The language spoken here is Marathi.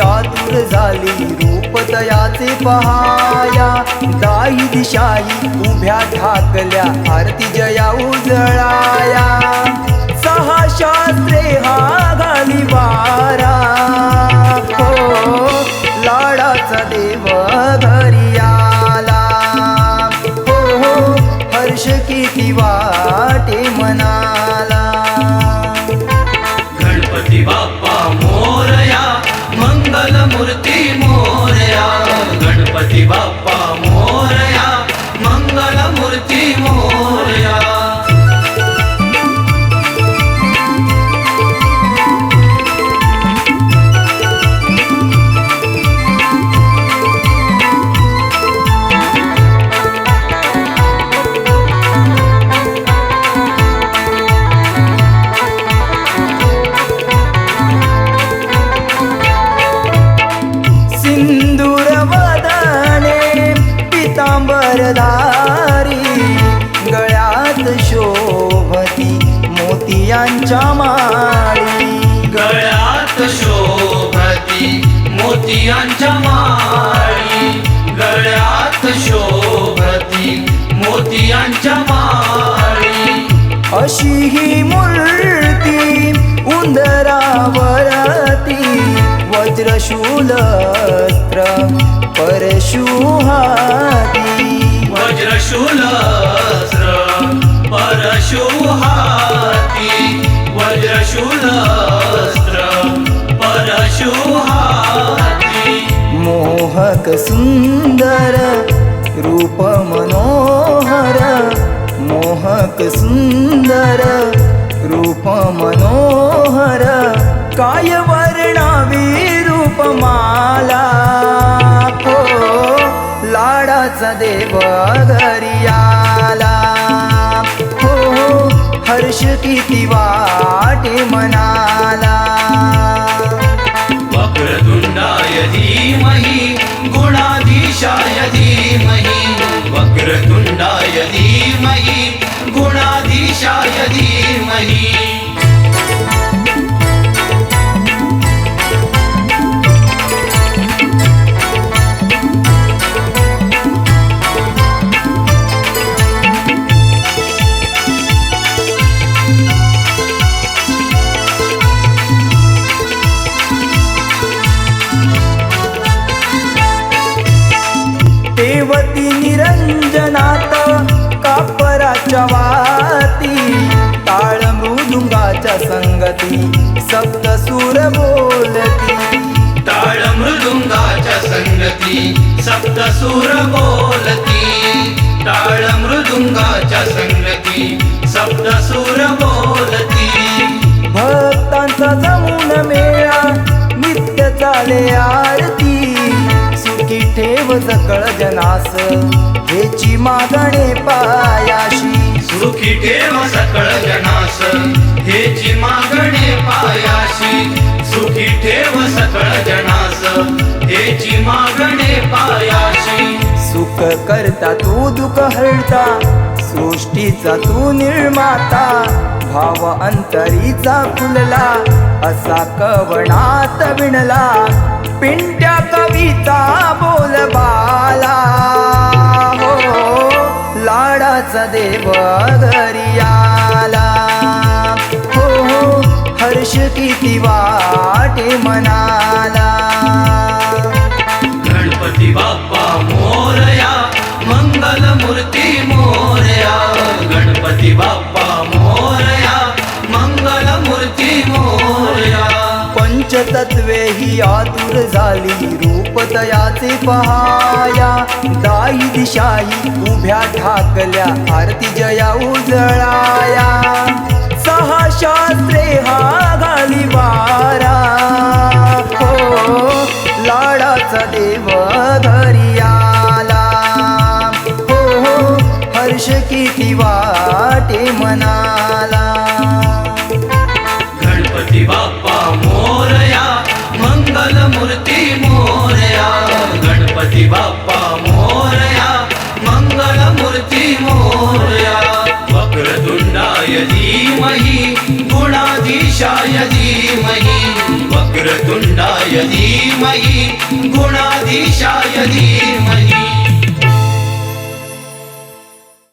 झाली रूप तयाचे पहाया. दाई दिशाई उभ्या ठाकल्या आरती जया उजळाया. सहा शास्त्रे हा घाली वारा. हो लाडाचा देव. मोतियांच्या माळी. गळ्यात शोभती मोतियांच्या माळी. गळ्यात शोभती मोतियांच्या माळी. अशी ही मूर्ती उंदरावरती वज्रशूलस्त्र परशुहाती. वज्रशूलस्त्र परशुहाती. फुलस्त्र परशुहाती। मोहक सुंदर रूप मनोहर। मोहक सुंदर रूप मनोहर। काय वर्णावी रूपमाला? हो लाडाचा देव हर्ष किती वाटे मनाला. वक्रतुंडाय धीमहि गुणाधीशाय धीमहि. वक्रतुंडाय धीमहि गुणाधीशाय धीमहि. वाती टाळ मृदुंगाच्या संगती सप्त सूर बोलती. टाळ मृदुंगाच्या संगती सप्तसूर बोलती. टाळ मृदुंगाच्या संगती सप्तसूर बोलती. भक्तांचा जमून मेळा नित्य चाले आरती. सुखी ठेव सकळ जनास हेची मागणे पायाशी. सुखी ठेव सकळ जनास. हेची मागणे पायाशी. सुखी ठेव सकळ जनास. हेची मागणे पायाशी. सुख करता तू दुःख हरता सृष्टीचा तू निर्माता भाव अंतरीचा फुलला असा कवणात विणला. पिंट्या कविता बोल बाला. लाडाचा देव घरी आला. हो हो हर्ष किती वाटे मना ही आतुर झाली. रूप तयाचे पहाया. दाई दिशाई उभ्या ठाकल्या. आरती जया उजळाया. सहा शास्त्रे हा घाली वारा. हो लाडाचा देव घरी आला. हो हो हर्ष किती वाटे मनाला. गणपती बाप्पा मोरया मंगल मूर्ती मोरया. वक्रतुंडाय धीमहि गुणाधीशाय धीमहि वक्रतुंड वक्रतुण्डाय धीमहि गुणाधीशाय धीमहि